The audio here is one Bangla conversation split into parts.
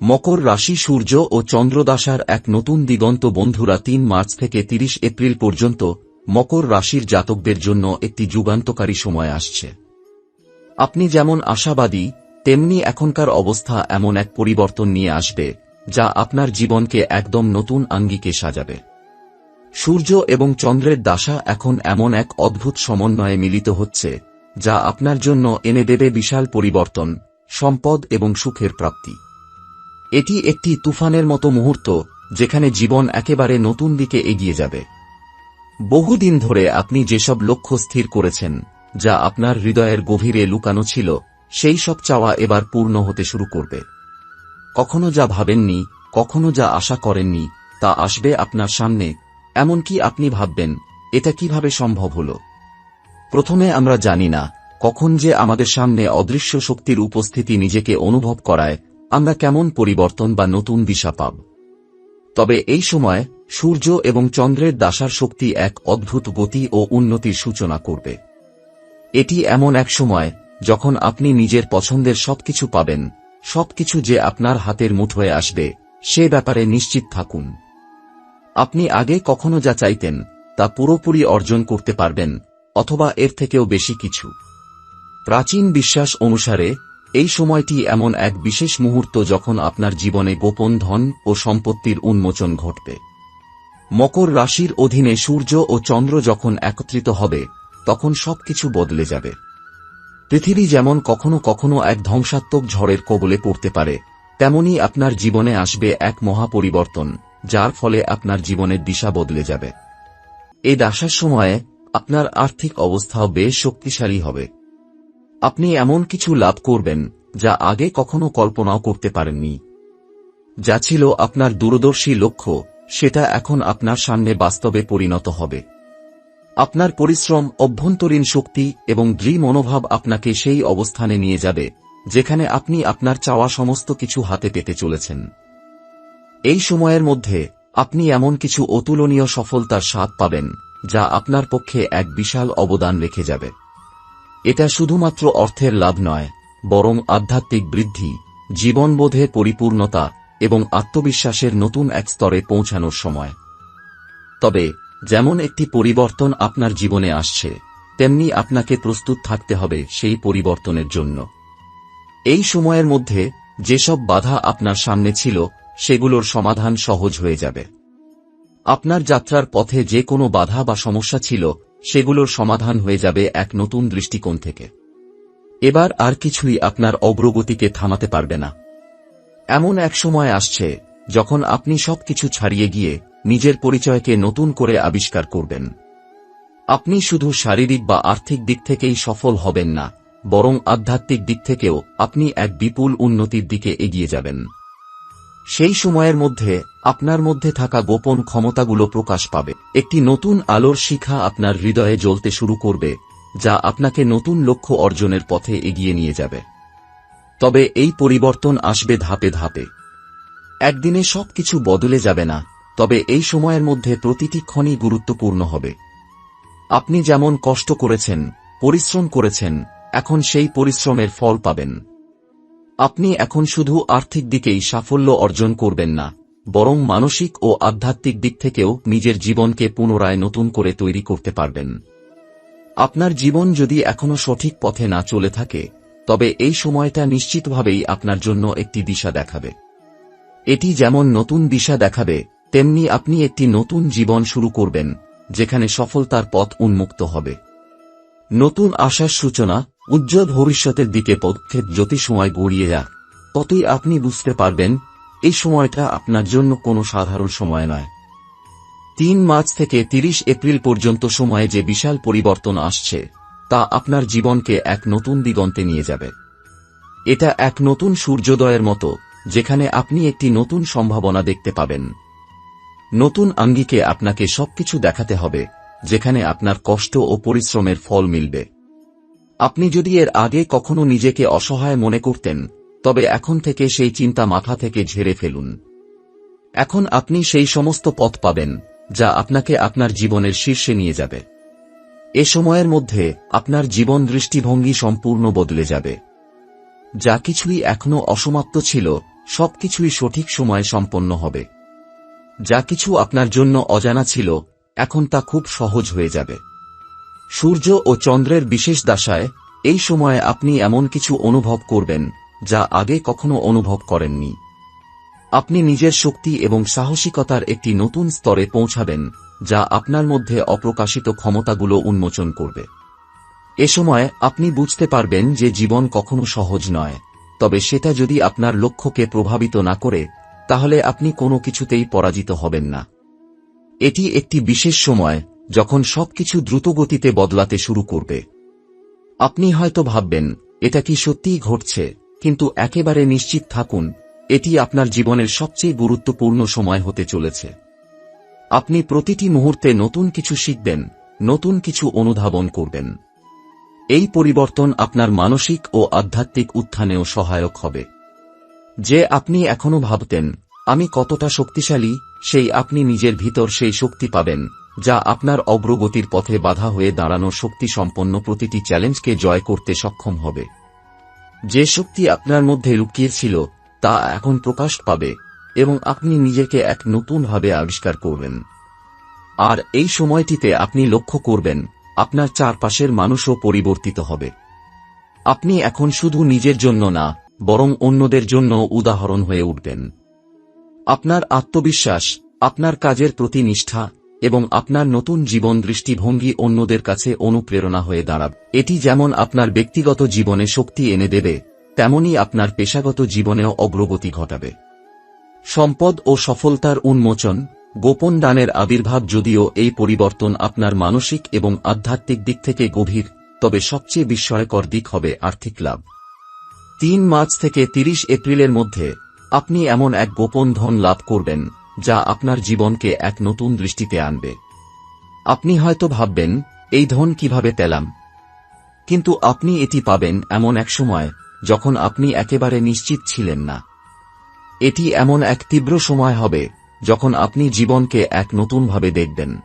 মকর রাশি সূর্য ও চন্দ্রদাসার এক নতুন দিগন্ত বন্ধুরা তিন মার্চ থেকে তিরিশ এপ্রিল পর্যন্ত মকর রাশির জাতকদের জন্য একটি যুগান্তকারী সময় আসছে। আপনি যেমন আশাবাদী, তেমনি এখনকার অবস্থা এমন এক পরিবর্তন নিয়ে আসবে, যা আপনার জীবনকে একদম নতুন আঙ্গিকে সাজাবে। সূর্য এবং চন্দ্রের দাসা এখন এমন এক অদ্ভুত সমন্বয়ে মিলিত হচ্ছে, যা আপনার জন্য এনে দেবে বিশাল পরিবর্তন, সম্পদ এবং সুখের প্রাপ্তি। এটি একটি তুফানের মতো মুহূর্ত, যেখানে জীবন একেবারে নতুন দিকে এগিয়ে যাবে। বহুদিন ধরে আপনি যেসব লক্ষ্য স্থির করেছেন, যা আপনার হৃদয়ের গভীরে লুকানো ছিল, সেই সব চাওয়া এবার পূর্ণ হতে শুরু করবে। কখনো যা ভাবেননি, কখনো যা আশা করেননি, তা আসবে আপনার সামনে, এমনকি আপনি ভাববেন, এটা কীভাবে সম্ভব হল? প্রথমে আমরা জানি না, কখন যে আমাদের সামনে অদৃশ্য শক্তির উপস্থিতি নিজেকে অনুভব করায় আমরা কেমন পরিবর্তন বা নতুন দিশা পাব? তবে এই সময় সূর্য এবং চন্দ্রের দাসার শক্তি এক অদ্ভুত গতি ও উন্নতির সূচনা করবে। এটি এমন এক সময় যখন আপনি নিজের পছন্দের সবকিছু পাবেন, সবকিছু যে আপনার হাতের মুঠোয় আসবে, সে ব্যাপারে নিশ্চিত থাকুন। আপনি আগে কখনো যা চাইতেন, তা পুরোপুরি অর্জন করতে পারবেন, অথবা এর থেকেও বেশি কিছু। প্রাচীন বিশ্বাস অনুসারে এই সময়টি এমন এক বিশেষ মুহূর্ত যখন আপনার জীবনে গোপন ধন ও সম্পত্তির উন্মোচন ঘটবে। মকর রাশির অধীনে সূর্য ও চন্দ্র যখন একত্রিত হবে, তখন সবকিছু বদলে যাবে। পৃথিবী যেমন কখনো কখনো এক ধ্বংসাত্মক ঝড়ের কবলে পড়তে পারে, তেমনি আপনার জীবনে আসবে এক মহাপরিবর্তন, যার ফলে আপনার জীবনের দিশা বদলে যাবে। এই দাসার সময়ে আপনার আর্থিক অবস্থাও বেশ শক্তিশালী হবে। আপনি এমন কিছু লাভ করবেন, যা আগে কখনো কল্পনাও করতে পারেননি। যা ছিল আপনার দূরদর্শী লক্ষ্য, সেটা এখন আপনার সামনে বাস্তবে পরিণত হবে। আপনার পরিশ্রম, অভ্যন্তরীণ শক্তি এবং দৃঢ় মনোভাব আপনাকে সেই অবস্থানে নিয়ে যাবে, যেখানে আপনি আপনার চাওয়া সমস্ত কিছু হাতে পেতে চলেছেন। এই সময়ের মধ্যে, আপনি এমন কিছু অতুলনীয় সফলতার স্বাদ পাবেন, যা আপনার পক্ষে এক বিশাল অবদান রেখে যাবে। এটা শুধুমাত্র অর্থের লাভ নয়, বরং আধ্যাত্মিক বৃদ্ধি, জীবনবোধের পরিপূর্ণতা এবং আত্মবিশ্বাসের নতুন এক স্তরে পৌঁছানোর সময়। তবে, যেমন একটি পরিবর্তন আপনার জীবনে আসছে, তেমনি আপনাকে প্রস্তুত থাকতে হবে সেই পরিবর্তনের জন্য। এই সময়ের মধ্যে যেসব বাধা আপনার সামনে ছিল, সেগুলোর সমাধান সহজ হয়ে যাবে। আপনার যাত্রার পথে যে কোনো বাধা বা সমস্যা ছিল সেগুলোর সমাধান হয়ে যাবে এক নতুন দৃষ্টিকোণ থেকে। এবার আর কিছুই আপনার অগ্রগতিকে থামাতে পারবে না। এমন এক সময় আসছে, যখন আপনি সবকিছু ছাড়িয়ে গিয়ে নিজের পরিচয়কে নতুন করে আবিষ্কার করবেন। আপনি শুধু শারীরিক বা আর্থিক দিক থেকেই সফল হবেন না, বরং আধ্যাত্মিক দিক থেকেও আপনি এক বিপুল উন্নতির দিকে এগিয়ে যাবেন। সেই সময়ের মধ্যে আপনার মধ্যে থাকা গোপন ক্ষমতাগুলো প্রকাশ পাবে। একটি নতুন আলোর শিখা আপনার হৃদয়ে জ্বলতে শুরু করবে, যা আপনাকে নতুন লক্ষ্য অর্জনের পথে এগিয়ে নিয়ে যাবে। তবে এই পরিবর্তন আসবে ধাপে ধাপে। একদিনে সবকিছু বদলে যাবে না, তবে এই সময়ের মধ্যে প্রতিটি ক্ষণই গুরুত্বপূর্ণ হবে। আপনি যেমন কষ্ট করেছেন, পরিশ্রম করেছেন, এখন সেই পরিশ্রমের ফল পাবেন। আপনি এখন শুধু আর্থিক দিকেই সাফল্য অর্জন করবেন না, বরং মানসিক ও আধ্যাত্মিক দিক থেকেও নিজের জীবনকে পুনরায় নতুন করে তৈরি করতে পারবেন। আপনার জীবন যদি এখনও সঠিক পথে না চলে থাকে, তবে এই সময়টা নিশ্চিতভাবেই আপনার জন্য একটি দিশা দেখাবে। এটি যেমন নতুন দিশা দেখাবে, তেমনি আপনি একটি নতুন জীবন শুরু করবেন, যেখানে সফলতার পথ উন্মুক্ত হবে। নতুন আশার সূচনা উজ্জ্বল ভবিষ্যতের দিকে পদক্ষেপ যত সময় গড়িয়ে যাক, ততই আপনি বুঝতে পারবেন, এই সময়টা আপনার জন্য কোনো সাধারণ সময় নয়। তিন মার্চ থেকে তিরিশ এপ্রিল পর্যন্ত সময়ে যে বিশাল পরিবর্তন আসছে, তা আপনার জীবনকে এক নতুন দিগন্তে নিয়ে যাবে। এটা এক নতুন সূর্যোদয়ের মতো, যেখানে আপনি একটি নতুন সম্ভাবনা দেখতে পাবেন। নতুন আঙ্গিকে আপনাকে সবকিছু দেখাতে হবে, যেখানে আপনার কষ্ট ও পরিশ্রমের ফল মিলবে। আপনি যদি এর আগে কখনো নিজেকে অসহায় মনে করতেন, তবে এখন থেকে সেই চিন্তা মাথা থেকে ঝেড়ে ফেলুন। এখন আপনি সেই সমস্ত পথ পাবেন, যা আপনাকে আপনার জীবনের শীর্ষে নিয়ে যাবে। এ সময়ের মধ্যে আপনার জীবন দৃষ্টিভঙ্গি সম্পূর্ণ বদলে যাবে। যা কিছুই এখনও অসমাপ্ত ছিল সবকিছুই সঠিক সময়ে সম্পন্ন হবে। যা কিছু আপনার জন্য অজানা ছিল, এখন তা খুব সহজ হয়ে যাবে। সূর্য ও চন্দ্রের বিশেষ দাশায়, এই সময়ে আপনি এমন কিছু অনুভব করবেন, যা আগে কখনো অনুভব করেননি। আপনি নিজের শক্তি এবং সাহসিকতার একটি নতুন স্তরে পৌঁছাবেন, যা আপনার মধ্যে অপ্রকাশিত ক্ষমতাগুলো উন্মোচন করবে। এ সময় আপনি বুঝতে পারবেন যে জীবন কখনো সহজ নয়, তবে সেটা যদি আপনার লক্ষ্যকে প্রভাবিত না করে, তাহলে আপনি কোনো কিছুতেই পরাজিত হবেন না। এটি একটি বিশেষ সময় যখন সবকিছু দ্রুতগতিতে বদলাতে শুরু করবে। আপনি হয়তো ভাববেন, এটা কি সত্যিই ঘটছে? কিন্তু একেবারে নিশ্চিত থাকুন, এটি আপনার জীবনের সবচেয়ে গুরুত্বপূর্ণ সময় হতে চলেছে। আপনি প্রতিটি মুহূর্তে নতুন কিছু শিখবেন, নতুন কিছু অনুধাবন করবেন। এই পরিবর্তন আপনার মানসিক ও আধ্যাত্মিক উত্থানেও সহায়ক হবে। যে আপনি এখনও ভাবতেন, আমি কতটা শক্তিশালী, সেই আপনি নিজের ভিতর সেই শক্তি পাবেন। যা আপনার অগ্রগতির পথে বাধা হয়ে দাঁড়ানো শক্তি সম্পন্ন প্রতিটি চ্যালেঞ্জকে জয় করতে সক্ষম হবে। যে শক্তি আপনার মধ্যে লুকিয়েছিল তা এখন প্রকাশ পাবে এবং আপনি নিজেকে এক নতুনভাবে আবিষ্কার করবেন। আর এই সময়টিতে আপনি লক্ষ্য করবেন, আপনার চারপাশের মানুষও পরিবর্তিত হবে। আপনি এখন শুধু নিজের জন্য না, বরং অন্যদের জন্য উদাহরণ হয়ে উঠবেন। আপনার আত্মবিশ্বাস, আপনার কাজের প্রতি নিষ্ঠা এবং আপনার নতুন জীবন দৃষ্টিভঙ্গি অন্যদের কাছে অনুপ্রেরণা হয়ে দাঁড়াবে। এটি যেমন আপনার ব্যক্তিগত জীবনে শক্তি এনে দেবে তেমনি আপনার পেশাগত জীবনেও অগ্রগতি ঘটাবে। সম্পদ ও সফলতার উন্মোচন, গোপন দানের আবির্ভাব যদিও এই পরিবর্তন আপনার মানসিক এবং আধ্যাত্মিক দিক থেকে গভীর, তবে সবচেয়ে বিস্ময়কর দিক হবে আর্থিক লাভ। তিন মার্চ থেকে ৩০ এপ্রিলের মধ্যে আপনি এমন এক গোপন ধন লাভ করবেন। যা আপনার জীবনকে এক নতুন দৃষ্টিতে আনবে। আপনি হয়তো ভাববেন, এই ধন কীভাবে পেলাম? কিন্তু আপনি এটি পাবেন এমন এক সময়, যখন আপনি একেবারে নিশ্চিত ছিলেন না। এটি এমন এক তীব্র সময় হবে, যখন আপনি জীবনকে এক নতুনভাবে দেখবেন।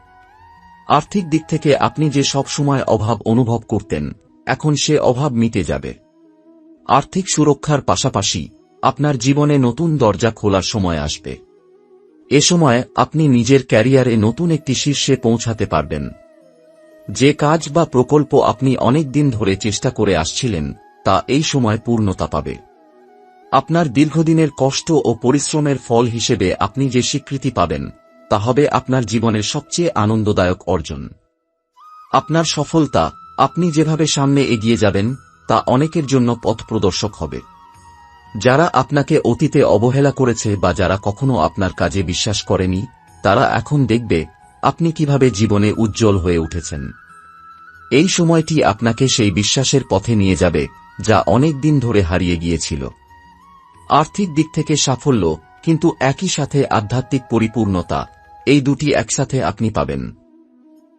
আর্থিক দিক থেকে আপনি যে সব সময় অভাব অনুভব করতেন, এখন সে অভাব মিটে যাবে। আর্থিক সুরক্ষার পাশাপাশি, আপনার জীবনে নতুন দরজা খোলার সময় আসবে। এ সময় আপনি নিজের ক্যারিয়ারে নতুন একটি শীর্ষে পৌঁছাতে পারবেন। যে কাজ বা প্রকল্প আপনি অনেক দিন ধরে চেষ্টা করে আসছিলেন, তা এই সময় পূর্ণতা পাবে। আপনার দীর্ঘদিনের কষ্ট ও পরিশ্রমের ফল হিসেবে আপনি যে স্বীকৃতি পাবেন, তা হবে আপনার জীবনের সবচেয়ে আনন্দদায়ক অর্জন। আপনার সফলতা, আপনি যেভাবে সামনে এগিয়ে যাবেন, তা অনেকের জন্য পথ প্রদর্শক হবে। যারা আপনাকে অতীতে অবহেলা করেছে বা যারা কখনো আপনার কাজে বিশ্বাস করেনি, তারা এখন দেখবে আপনি কীভাবে জীবনে উজ্জ্বল হয়ে উঠেছেন। এই সময়টি আপনাকে সেই বিশ্বাসের পথে নিয়ে যাবে, যা অনেক দিন ধরে হারিয়ে গিয়েছিল। আর্থিক দিক থেকে সাফল্য, কিন্তু একই সাথে আধ্যাত্মিক পরিপূর্ণতা, এই দুটি একসাথে আপনি পাবেন।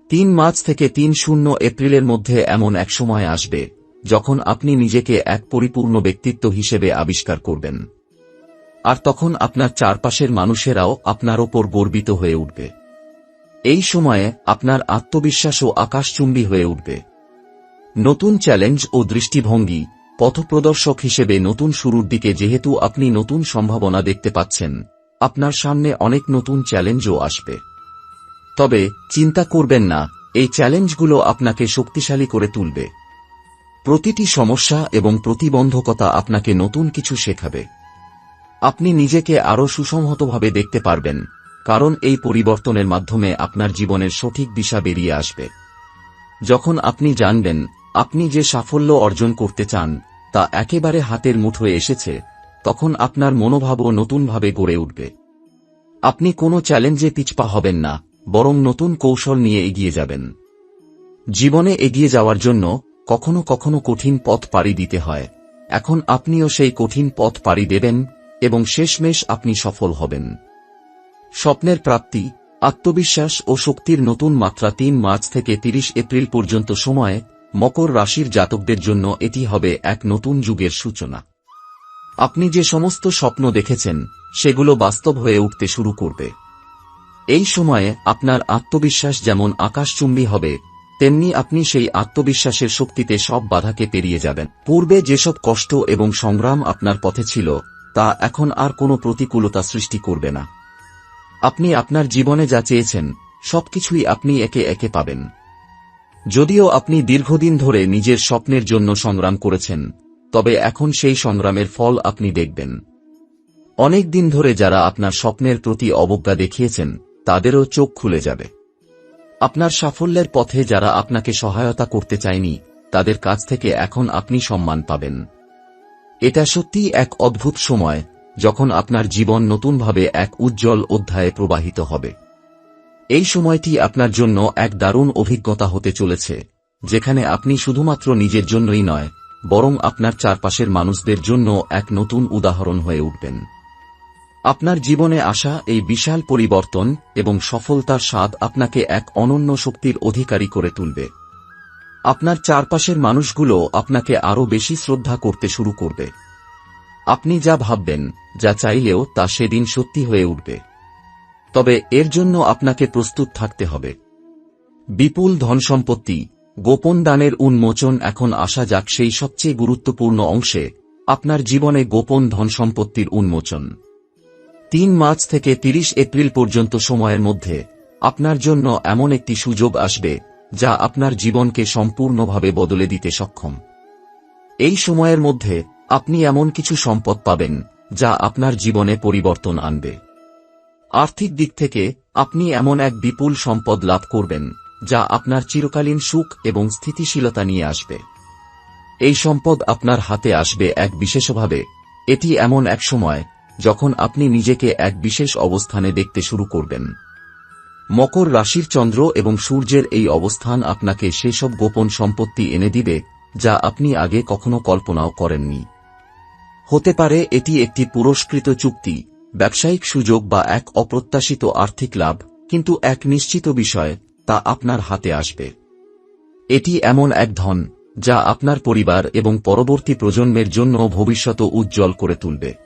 তিন মার্চ থেকে তিন শূন্য এপ্রিলের মধ্যে এমন এক সময় আসবে। যখন আপনি নিজেকে এক পরিপূর্ণ ব্যক্তিত্ব হিসেবে আবিষ্কার করবেন। আর তখন আপনার চারপাশের মানুষেরাও আপনার ওপর গর্বিত হয়ে উঠবে। এই সময়ে আপনার আত্মবিশ্বাসও আকাশচুম্বী হয়ে উঠবে। নতুন চ্যালেঞ্জ ও দৃষ্টিভঙ্গি পথপ্রদর্শক হিসেবে নতুন শুরুর দিকে যেহেতু আপনি নতুন সম্ভাবনা দেখতে পাচ্ছেন, আপনার সামনে অনেক নতুন চ্যালেঞ্জও আসবে। তবে চিন্তা করবেন না, এই চ্যালেঞ্জগুলো আপনাকে শক্তিশালী করে তুলবে। প্রতিটি সমস্যা এবং প্রতিবন্ধকতা আপনাকে নতুন কিছু শেখাবে। আপনি নিজেকে আরও সুসংহতভাবে দেখতে পারবেন, কারণ এই পরিবর্তনের মাধ্যমে আপনার জীবনের সঠিক দিশা বেরিয়ে আসবে। যখন আপনি জানবেন, আপনি যে সাফল্য অর্জন করতে চান, তা একেবারে হাতের মুঠোয় এসেছে, তখন আপনার মনোভাবও নতুনভাবে গড়ে উঠবে। আপনি কোনো চ্যালেঞ্জে পিছপা হবেন না, বরং নতুন কৌশল নিয়ে এগিয়ে যাবেন। জীবনে এগিয়ে যাওয়ার জন্য কখনো কখনো কঠিন পথ পাড়ি দিতে হয়। এখন আপনিও সেই কঠিন পথ পাড়ি দেবেন এবং শেষমেশ আপনি সফল হবেন। স্বপ্নের প্রাপ্তি, আত্মবিশ্বাস ও শক্তির নতুন মাত্রা তিন মার্চ থেকে ৩০ এপ্রিল পর্যন্ত সময়ে মকর রাশির জাতকদের জন্য এটি হবে এক নতুন যুগের সূচনা। আপনি যে সমস্ত স্বপ্ন দেখেছেন, সেগুলো বাস্তব হয়ে উঠতে শুরু করবে। এই সময়ে আপনার আত্মবিশ্বাস যেমন আকাশচুম্বী হবে তেমনি আপনি সেই আত্মবিশ্বাসের শক্তিতে সব বাধাকে পেরিয়ে যাবেন। পূর্বে যেসব কষ্ট এবং সংগ্রাম আপনার পথে ছিল, তা এখন আর কোনো প্রতিকূলতা সৃষ্টি করবে না। আপনি আপনার জীবনে যা চেয়েছেন, সবকিছুই আপনি একে একে পাবেন। যদিও আপনি দীর্ঘদিন ধরে নিজের স্বপ্নের জন্য সংগ্রাম করেছেন, তবে এখন সেই সংগ্রামের ফল আপনি দেখবেন। অনেক দিন ধরে যারা আপনার স্বপ্নের প্রতি অবজ্ঞা দেখিয়েছেন, তাদেরও চোখ খুলে যাবে। আপনার সাফল্যের পথে যারা আপনাকে সহায়তা করতে চায়নি, তাদের কাছ থেকে এখন আপনি সম্মান পাবেন। এটা সত্যিই এক অদ্ভুত সময়, যখন আপনার জীবন নতুনভাবে এক উজ্জ্বল অধ্যায়ে প্রবাহিত হবে। এই সময়টি আপনার জন্য এক দারুণ অভিজ্ঞতা হতে চলেছে, যেখানে আপনি শুধুমাত্র নিজের জন্যই নয়, বরং আপনার চারপাশের মানুষদের জন্য এক নতুন উদাহরণ হয়ে উঠবেন। আপনার জীবনে আসা এই বিশাল পরিবর্তন এবং সফলতার স্বাদ আপনাকে এক অনন্য শক্তির অধিকারী করে তুলবে। আপনার চারপাশের মানুষগুলো আপনাকে আরও বেশি শ্রদ্ধা করতে শুরু করবে। আপনি যা ভাববেন, যা চাইলেও তা সেদিন সত্যি হয়ে উঠবে। তবে এর জন্য আপনাকে প্রস্তুত থাকতে হবে। বিপুল ধনসম্পত্তি, গোপন দানের উন্মোচন এখন আসা যাক সেই সবচেয়ে গুরুত্বপূর্ণ অংশে, আপনার জীবনে গোপন ধনসম্পত্তির উন্মোচন। তিন মার্চ থেকে ৩০ এপ্রিল পর্যন্ত সময়ের মধ্যে, আপনার জন্য এমন একটি সুযোগ আসবে, যা আপনার জীবনকে সম্পূর্ণভাবে বদলে দিতে সক্ষম। এই সময়ের মধ্যে, আপনি এমন কিছু সম্পদ পাবেন, যা আপনার জীবনে পরিবর্তন আনবে। আর্থিক দিক থেকে, আপনি এমন এক বিপুল সম্পদ লাভ করবেন, যা আপনার চিরকালীন সুখ এবং স্থিতিশীলতা নিয়ে আসবে। এই সম্পদ আপনার হাতে আসবে এক বিশেষভাবে, এটি এমন এক সময় যখন আপনি নিজেকে এক বিশেষ অবস্থানে দেখতে শুরু করবেন। মকর রাশির চন্দ্র এবং সূর্যের এই অবস্থান আপনাকে সেসব গোপন সম্পত্তি এনে দিবে, যা আপনি আগে কখনো কল্পনাও করেননি। হতে পারে এটি একটি পুরস্কৃত চুক্তি, ব্যবসায়িক সুযোগ বা এক অপ্রত্যাশিত আর্থিক লাভ, কিন্তু এক নিশ্চিত বিষয়, তা আপনার হাতে আসবে। এটি এমন এক ধন, যা আপনার পরিবার এবং পরবর্তী প্রজন্মের জন্য ভবিষ্যৎ উজ্জ্বল করে তুলবে।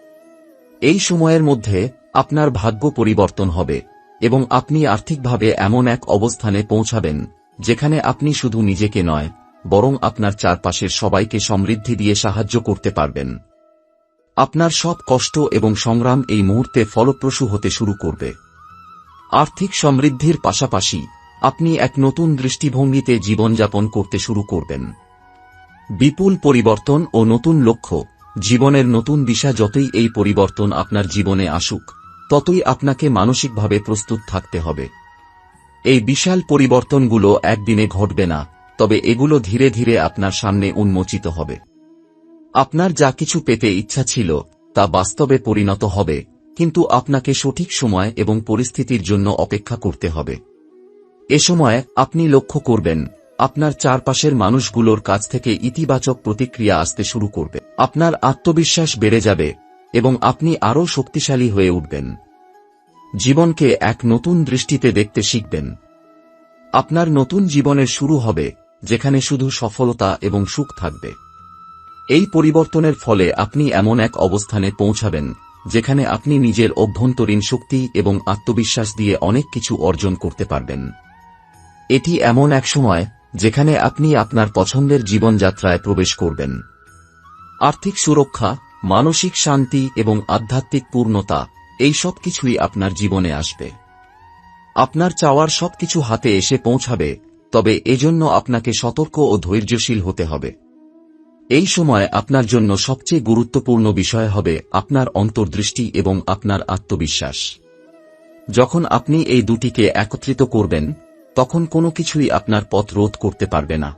এই সময়ের মধ্যে আপনার ভাগ্য পরিবর্তন হবে এবং আপনি আর্থিকভাবে এমন এক অবস্থানে পৌঁছাবেন যেখানে আপনি শুধু নিজেকে নয়, বরং আপনার চারপাশের সবাইকে সমৃদ্ধি দিয়ে সাহায্য করতে পারবেন। আপনার সব কষ্ট এবং সংগ্রাম এই মুহূর্তে ফলপ্রসূ হতে শুরু করবে। আর্থিক সমৃদ্ধির পাশাপাশি আপনি এক নতুন দৃষ্টিভঙ্গিতে জীবনযাপন করতে শুরু করবেন। বিপুল পরিবর্তন ও নতুন লক্ষ্য জীবনের নতুন দিশা যতই এই পরিবর্তন আপনার জীবনে আসুক, ততই আপনাকে মানসিকভাবে প্রস্তুত থাকতে হবে। এই বিশাল পরিবর্তনগুলো একদিনে ঘটবে না, তবে এগুলো ধীরে ধীরে আপনার সামনে উন্মোচিত হবে। আপনার যা কিছু পেতে ইচ্ছা ছিল, তা বাস্তবে পরিণত হবে, কিন্তু আপনাকে সঠিক সময় এবং পরিস্থিতির জন্য অপেক্ষা করতে হবে। এ সময় আপনি লক্ষ্য করবেন আপনার চারপাশের মানুষগুলোর কাছ থেকে ইতিবাচক প্রতিক্রিয়া আসতে শুরু করবে। আপনার আত্মবিশ্বাস বেড়ে যাবে এবং আপনি আরও শক্তিশালী হয়ে উঠবেন। জীবনকে এক নতুন দৃষ্টিতে দেখতে শিখবেন। আপনার নতুন জীবনের শুরু হবে, যেখানে শুধু সফলতা এবং সুখ থাকবে। এই পরিবর্তনের ফলে আপনি এমন এক অবস্থানে পৌঁছাবেন, যেখানে আপনি নিজের অভ্যন্তরীণ শক্তি এবং আত্মবিশ্বাস দিয়ে অনেক কিছু অর্জন করতে পারবেন। এটি এমন এক সময় যেখানে আপনি আপনার পছন্দের জীবনযাত্রায় প্রবেশ করবেন। আর্থিক সুরক্ষা, মানসিক শান্তি এবং আধ্যাত্মিক পূর্ণতা, এই সব কিছুই আপনার জীবনে আসবে। আপনার চাওয়ার সবকিছু হাতে এসে পৌঁছাবে, তবে এজন্য আপনাকে সতর্ক ও ধৈর্যশীল হতে হবে। এই সময় আপনার জন্য সবচেয়ে গুরুত্বপূর্ণ বিষয় হবে আপনার অন্তর্দৃষ্টি এবং আপনার আত্মবিশ্বাস। যখন আপনি এই দুটিকে একত্রিত করবেন তখন কোনো কিছুই আপনার পথ রোধ করতে পারবে না।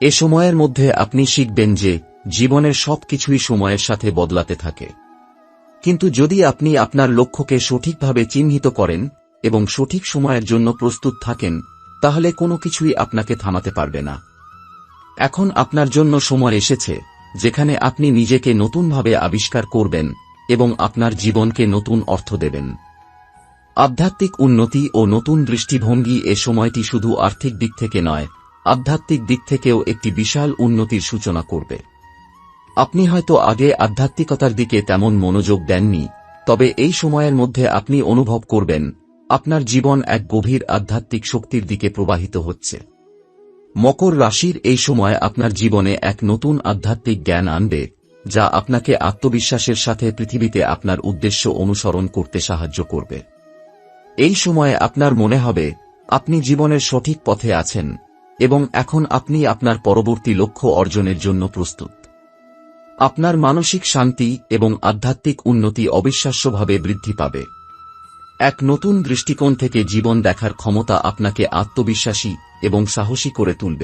এ সময়ের মধ্যে আপনি শিখবেন যে, জীবনের সব কিছুই সময়ের সাথে বদলাতে থাকে। কিন্তু যদি আপনি আপনার লক্ষ্যকে সঠিকভাবে চিহ্নিত করেন এবং সঠিক সময়ের জন্য প্রস্তুত থাকেন, তাহলে কোনো কিছুই আপনাকে থামাতে পারবে না। এখন আপনার জন্য সময় এসেছে, যেখানে আপনি নিজেকে নতুনভাবে আবিষ্কার করবেন এবং আপনার জীবনকে নতুন অর্থ দেবেন। আধ্যাত্মিক উন্নতি ও নতুন দৃষ্টিভঙ্গি এ সময়টি শুধু আর্থিক দিক থেকে নয়, আধ্যাত্মিক দিক থেকেও একটি বিশাল উন্নতির সূচনা করবে। আপনি হয়তো আগে আধ্যাত্মিকতার দিকে তেমন মনোযোগ দেননি, তবে এই সময়ের মধ্যে আপনি অনুভব করবেন, আপনার জীবন এক গভীর আধ্যাত্মিক শক্তির দিকে প্রবাহিত হচ্ছে। মকর রাশির এই সময় আপনার জীবনে এক নতুন আধ্যাত্মিক জ্ঞান আনবে, যা আপনাকে আত্মবিশ্বাসের সাথে পৃথিবীতে আপনার উদ্দেশ্য অনুসরণ করতে সাহায্য করবে। এই সময়ে আপনার মনে হবে, আপনি জীবনের সঠিক পথে আছেন, এবং এখন আপনি আপনার পরবর্তী লক্ষ্য অর্জনের জন্য প্রস্তুত। আপনার মানসিক শান্তি এবং আধ্যাত্মিক উন্নতি অবিশ্বাস্যভাবে বৃদ্ধি পাবে। এক নতুন দৃষ্টিকোণ থেকে জীবন দেখার ক্ষমতা আপনাকে আত্মবিশ্বাসী এবং সাহসী করে তুলবে।